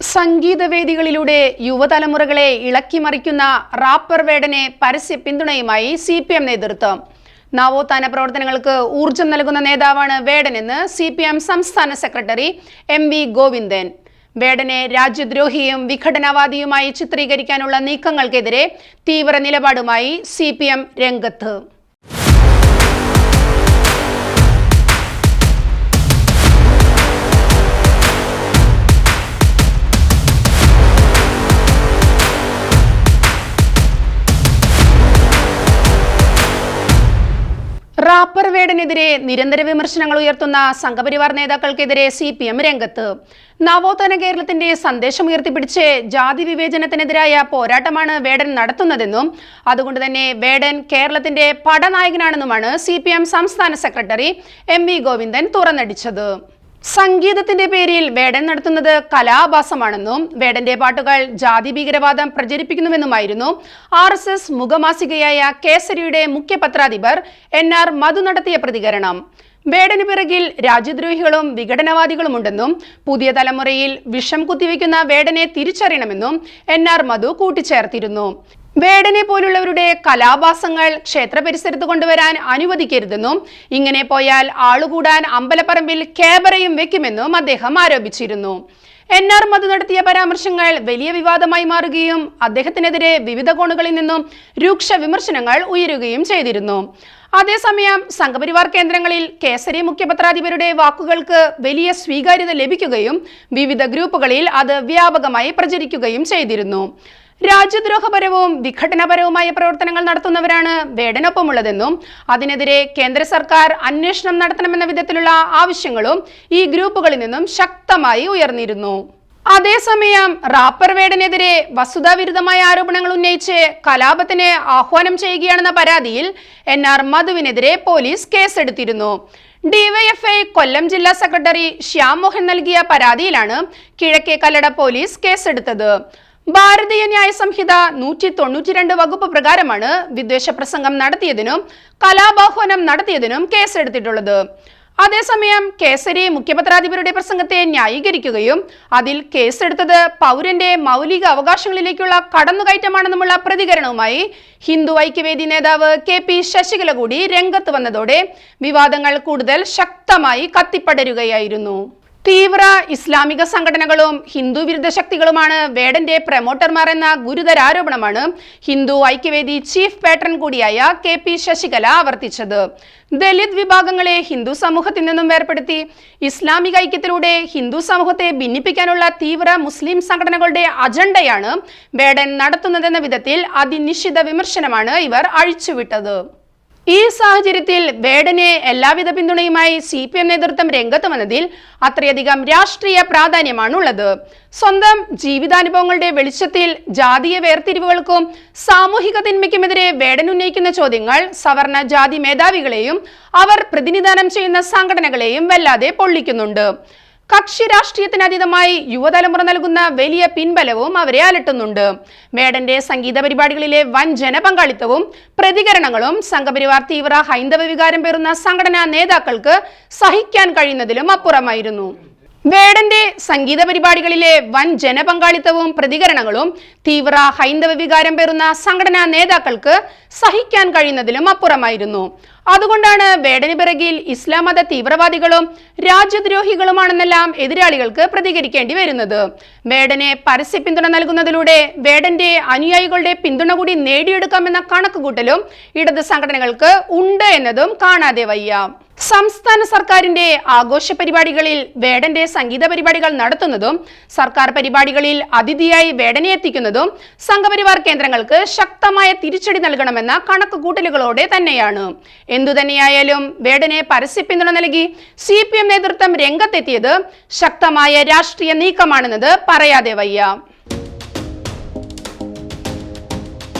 സംഗീതവേദികളിലൂടെ യുവതലമുറകളെ ഇളക്കിമറിക്കുന്ന wrapper വേടനെ പരസ്യ പിന്തുണയുമായി C P M നേതൃത്വം. നവോത്ഥാന പ്രവർത്തനങ്ങൾക്ക് ഊർജം നൽകുന്ന നേതാവാണ് വേടനെന്ന് സി പി എം സംസ്ഥാന സെക്രട്ടറി എം വി ഗോവിന്ദൻ. വേടനെ രാജ്യദ്രോഹിയും വിഘടനവാദിയുമായി ചിത്രീകരിക്കാനുള്ള നീക്കങ്ങൾക്കെതിരെ തീവ്ര നിലപാടുമായി സി പി എം രംഗത്ത്. റാപ്പർ വേടനെതിരെ നിരന്തര വിമർശനങ്ങൾ ഉയർത്തുന്ന സംഘപരിവാർ നേതാക്കൾക്കെതിരെ സി പി എം രംഗത്ത്. നവോത്ഥാന കേരളത്തിന്റെ സന്ദേശം ഉയർത്തിപ്പിടിച്ച് ജാതി വിവേചനത്തിനെതിരായ പോരാട്ടമാണ് വേടൻ നടത്തുന്നതെന്നും അതുകൊണ്ട് തന്നെ വേടൻ കേരളത്തിന്റെ പടനായകനാണെന്നുമാണ് സി സംസ്ഥാന സെക്രട്ടറി എം വി ഗോവിന്ദൻ തുറന്നടിച്ചത്. സംഗീതത്തിന്റെ പേരിൽ വേടൻ നടത്തുന്നത് കലാഭാസമാണെന്നും വേടന്റെ പാട്ടുകൾ ജാതി ഭീകരവാദം പ്രചരിപ്പിക്കുന്നുവെന്നുമായിരുന്നു ആർ എസ് എസ് മുഖമാസികയായ കേസരിയുടെ മുഖ്യ പത്രാധിപർ എൻ ആർ മധു നടത്തിയ പ്രതികരണം. വേടന് പിറകിൽ രാജ്യദ്രോഹികളും വിഘടനവാദികളുമുണ്ടെന്നും പുതിയ തലമുറയിൽ വിഷം കുത്തിവെക്കുന്ന വേടനെ തിരിച്ചറിയണമെന്നും എൻ ആർ മധു കൂട്ടിച്ചേർത്തിരുന്നു. വേടനെ പോലുള്ളവരുടെ കലാഭാസങ്ങൾ ക്ഷേത്ര പരിസരത്ത് കൊണ്ടുവരാൻ അനുവദിക്കരുതെന്നും ഇങ്ങനെ പോയാൽ ആളുകൂടാൻ അമ്പലപ്പറമ്പിൽ ക്യാബറയും വെക്കുമെന്നും അദ്ദേഹം ആരോപിച്ചിരുന്നു. എൻ ആർ മധു നടത്തിയ പരാമർശങ്ങൾ വലിയ വിവാദമായി മാറുകയും അദ്ദേഹത്തിനെതിരെ വിവിധ കോണുകളിൽ നിന്നും രൂക്ഷ വിമർശനങ്ങൾ ഉയരുകയും ചെയ്തിരുന്നു. അതേസമയം സംഘപരിവാർ കേന്ദ്രങ്ങളിൽ കേസരി മുഖ്യപത്രാധിപരുടെ വാക്കുകൾക്ക് വലിയ സ്വീകാര്യത ലഭിക്കുകയും വിവിധ ഗ്രൂപ്പുകളിൽ അത് വ്യാപകമായി പ്രചരിക്കുകയും ചെയ്തിരുന്നു. രാജ്യദ്രോഹപരവും വിഘടനപരവുമായ പ്രവർത്തനങ്ങൾ നടത്തുന്നവരാണ് വേടനൊപ്പമുള്ളതെന്നും അതിനെതിരെ കേന്ദ്ര സർക്കാർ അന്വേഷണം നടത്തണമെന്ന വിധത്തിലുള്ള ആവശ്യങ്ങളും ഈ ഗ്രൂപ്പുകളിൽ നിന്നും ശക്തമായി ഉയർന്നിരുന്നു. അതേസമയം റാപ്പർ വേടനെതിരെ വസ്തുതാവിരുദ്ധമായ ആരോപണങ്ങൾ ഉന്നയിച്ച് കലാപത്തിന് ആഹ്വാനം ചെയ്യുകയാണെന്ന പരാതിയിൽ എൻ ആർ മധുവിനെതിരെ പോലീസ് കേസെടുത്തിരുന്നു. ഡിവൈഎഫ്ഐ കൊല്ലം ജില്ലാ സെക്രട്ടറി ശ്യാം മോഹൻ നൽകിയ പരാതിയിലാണ് കിഴക്കേ കല്ലട പോലീസ് കേസെടുത്തത്. ഭാരതീയ ന്യായ സംഹിത നൂറ്റി തൊണ്ണൂറ്റിരണ്ട് വകുപ്പ് പ്രകാരമാണ് വിദ്വേഷ പ്രസംഗം നടത്തിയതിനും കലാബാഹ്വാനം നടത്തിയതിനും കേസെടുത്തിട്ടുള്ളത്. അതേസമയം കേസരി മുഖ്യപത്രാധിപരുടെ പ്രസംഗത്തെ ന്യായീകരിക്കുകയും അതിൽ കേസെടുത്തത് പൗരന്റെ മൗലിക അവകാശങ്ങളിലേക്കുള്ള കടന്നുകയറ്റമാണെന്നുമുള്ള പ്രതികരണവുമായി ഹിന്ദു ഐക്യവേദി നേതാവ് കെ പി ശശികല കൂടി രംഗത്ത് വന്നതോടെ വിവാദങ്ങൾ കൂടുതൽ ശക്തമായി കത്തിപ്പടരുകയായിരുന്നു. തീവ്ര ഇസ്ലാമിക സംഘടനകളും ഹിന്ദു വിരുദ്ധ ശക്തികളുമാണ് വേടന്റെ പ്രമോട്ടർമാർ എന്ന ഗുരുതര ആരോപണമാണ് ഹിന്ദു ഐക്യവേദി ചീഫ് പാട്രൺ കൂടിയായ കെ പി ശശികല ആവർത്തിച്ചത്. ദലിത് വിഭാഗങ്ങളെ ഹിന്ദു സമൂഹത്തിൽ നിന്നും വേർപെടുത്തി ഇസ്ലാമിക ഐക്യത്തിലൂടെ ഹിന്ദു സമൂഹത്തെ ഭിന്നിപ്പിക്കാനുള്ള തീവ്ര മുസ്ലിം സംഘടനകളുടെ അജണ്ടയാണ് വേടൻ നടത്തുന്നതെന്ന വിധത്തിൽ അതിനിശ്ചിത വിമർശനമാണ് ഇവർ അഴിച്ചുവിട്ടത്. ഈ സാഹചര്യത്തിൽ വേടനെ എല്ലാവിധ പിന്തുണയുമായി സി പി എം നേതൃത്വം രംഗത്ത് വന്നതിൽ അത്രയധികം രാഷ്ട്രീയ പ്രാധാന്യമാണുള്ളത്. സ്വന്തം ജീവിതാനുഭവങ്ങളുടെ വെളിച്ചത്തിൽ ജാതീയ വേർതിരിവുകൾക്കും സാമൂഹിക തിന്മയ്ക്കുമെതിരെ വേടൻ ഉന്നയിക്കുന്ന ചോദ്യങ്ങൾ സവർണ ജാതി മേധാവികളെയും അവർ പ്രതിനിധാനം ചെയ്യുന്ന സംഘടനകളെയും വല്ലാതെ പൊള്ളിക്കുന്നുണ്ട്. കക്ഷി രാഷ്ട്രീയത്തിന് അതീതമായി യുവതലമുറ നൽകുന്ന വലിയ പിൻബലവും അവരെ അലട്ടുന്നുണ്ട്. മേഡന്റെ സംഗീത പരിപാടികളിലെ വൻ ജനപങ്കാളിത്തവും പ്രതികരണങ്ങളും സംഘപരിവാർ തീവ്ര ഹൈന്ദവ വികാരം പേറുന്ന സംഘടനാ നേതാക്കൾക്ക് സഹിക്കാൻ കഴിയുന്നതിലും അപ്പുറമായിരുന്നു. സംഗീത പരിപാടികളിലെ വൻ ജനപങ്കാളിത്തവും പ്രതികരണങ്ങളും തീവ്ര ഹൈന്ദവ വികാരം പേറുന്ന സംഘടനാ നേതാക്കൾക്ക് സഹിക്കാൻ കഴിയുന്നതിലും അപ്പുറമായിരുന്നു. അതുകൊണ്ടാണ് വേടന് പിറകിൽ ഇസ്ലാം മത തീവ്രവാദികളും രാജ്യദ്രോഹികളുമാണെന്നെല്ലാം എതിരാളികൾക്ക് പ്രതികരിക്കേണ്ടി വരുന്നത്. വേടനെ പരസ്യ പിന്തുണ നൽകുന്നതിലൂടെ വേടന്റെ അനുയായികളുടെ പിന്തുണ കൂടി നേടിയെടുക്കാമെന്ന കണക്കുകൂട്ടലും ഇടത് സംഘടനകൾക്ക് ഉണ്ട് എന്നതും കാണാതെ വയ്യ. സംസ്ഥാന സർക്കാരിന്റെ ആഘോഷ പരിപാടികളിൽ വേടന്റെ സംഗീത പരിപാടികൾ നടത്തുന്നതും സർക്കാർ പരിപാടികളിൽ അതിഥിയായി വേടനെ എത്തിക്കുന്നതും സംഘപരിവാർ കേന്ദ്രങ്ങൾക്ക് ശക്തമായ തിരിച്ചടി നൽകണമെന്ന കണക്കുകൂട്ടലുകളോടെ തന്നെയാണ്. എന്തുതന്നെയായാലും വേടനെ പരസ്യ പിന്തുണ നൽകി സി പി എം നേതൃത്വം രംഗത്തെത്തിയത് ശക്തമായ രാഷ്ട്രീയ നീക്കമാണെന്നത് പറയാതെ വയ്യ.